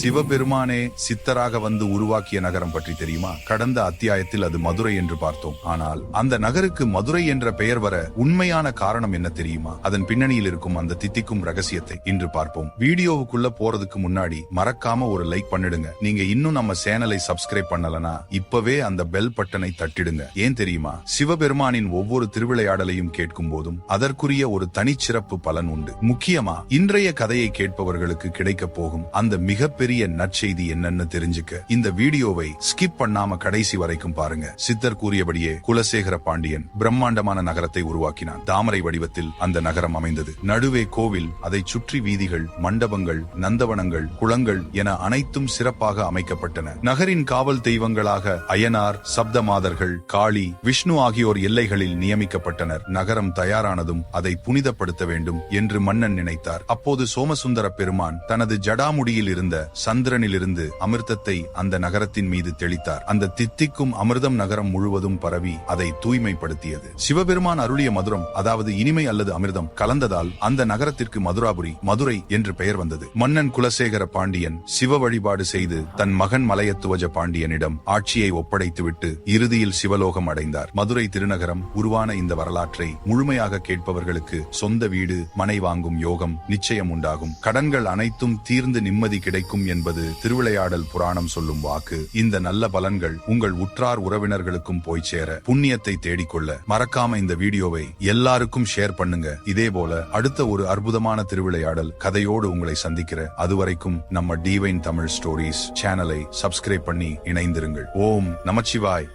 சிவபெருமானே சித்தராக வந்து உருவாக்கிய நகரம் பற்றி தெரியுமா? கடந்த அத்தியாயத்தில் அது மதுரை என்று பார்த்தோம். ஆனால் அந்த நகருக்கு மதுரை என்ற பெயர் வர உண்மையான காரணம் என்ன தெரியுமா? அதன் பின்னணியில் இருக்கும் அந்த தித்திக்கும் ரகசியத்தை இன்று பார்ப்போம். வீடியோவுக்குள்ள போறதுக்கு முன்னாடி மறக்காம ஒரு லைக் பண்ணிடுங்க. நீங்க இன்னும் நம்ம சேனலை சப்ஸ்கிரைப் பண்ணலனா இப்பவே அந்த பெல் பட்டனை தட்டிடுங்க. ஏன் தெரியுமா? சிவபெருமானின் ஒவ்வொரு திருவிளையாடலையும் கேட்கும் போதும் அதற்குரிய ஒரு தனிச்சிறப்பு பலன் உண்டு. முக்கியமா இன்றைய கதையை கேட்பவர்களுக்கு கிடைக்க போகும் அந்த மிகப்பெரிய நற்செய்தி என்னன்னு தெரிஞ்சுக்க இந்த வீடியோவை ஸ்கிப் பண்ணாம கடைசி வரைக்கும் பாருங்க. சித்தர் கூறியபடியே குலசேகர பாண்டியன் பிரம்மாண்டமான நகரத்தை உருவாக்கினான். தாமரை வடிவத்தில் அந்த நகரம் அமைந்தது. நடுவே கோவில் அதை சுற்றி வீதிகள் மண்டபங்கள் நந்தவனங்கள் குளங்கள் என அனைத்தும் சிறப்பாக அமைக்கப்பட்டன. நகரின் காவல் தெய்வங்களாக அயனார் சப்தமாதர்கள் காளி விஷ்ணு ஆகியோர் எல்லைகளில் நியமிக்கப்பட்டனர். நகரம் தயாரானதும் அதை புனிதப்படுத்த வேண்டும் என்று மன்னன் நினைத்தார். அப்போது சோமசுந்தர பெருமான் தனது ஜடாமுடியில் இருந்த சந்திரனிலிருந்து அமிர்தத்தை அந்த நகரத்தின் மீது தெளித்தார். அந்த தித்திக்கும் அமிர்தம் நகரம் முழுவதும் பரவி அதை தூய்மைப்படுத்தியது. சிவபெருமான் அருளிய மதுரம் அதாவது இனிமை அல்லது அமிர்தம் கலந்ததால் அந்த நகரத்திற்கு மதுராபுரி மதுரை என்று பெயர் வந்தது. மன்னன் குலசேகர பாண்டியன் சிவ வழிபாடு செய்து தன் மகன் மலையத்துவஜ பாண்டியனிடம் ஆட்சியை ஒப்படைத்துவிட்டு இறுதியில் சிவலோகம் அடைந்தார். மதுரை திருநகரம் உருவான இந்த வரலாற்றை முழுமையாக கேட்பவர்களுக்கு சொந்த வீடு மனை வாங்கும் யோகம் நிச்சயம் உண்டாகும். கடன்கள் அனைத்தும் தீர்ந்து நிம்மதி கிடைக்கும் என்பது திருவிளையாடல் புராணம் சொல்லும் வாக்கு. இந்த நல்ல பலன்கள் உங்கள் உற்றார் உறவினர்களுக்கும் போய் சேர புண்ணியத்தை தேடிக்கொள்ள மறக்காம இந்த வீடியோவை எல்லாருக்கும் ஷேர் பண்ணுங்க. இதே போல அடுத்த ஒரு அற்புதமான திருவிளையாடல் கதையோடு உங்களை சந்திக்கிற அதுவரைக்கும் நம்ம டிவைன் தமிழ் ஸ்டோரிஸ் சேனலை சப்ஸ்கிரைப் பண்ணி இணைந்திருங்கள். ஓம் நமச்சிவாய்.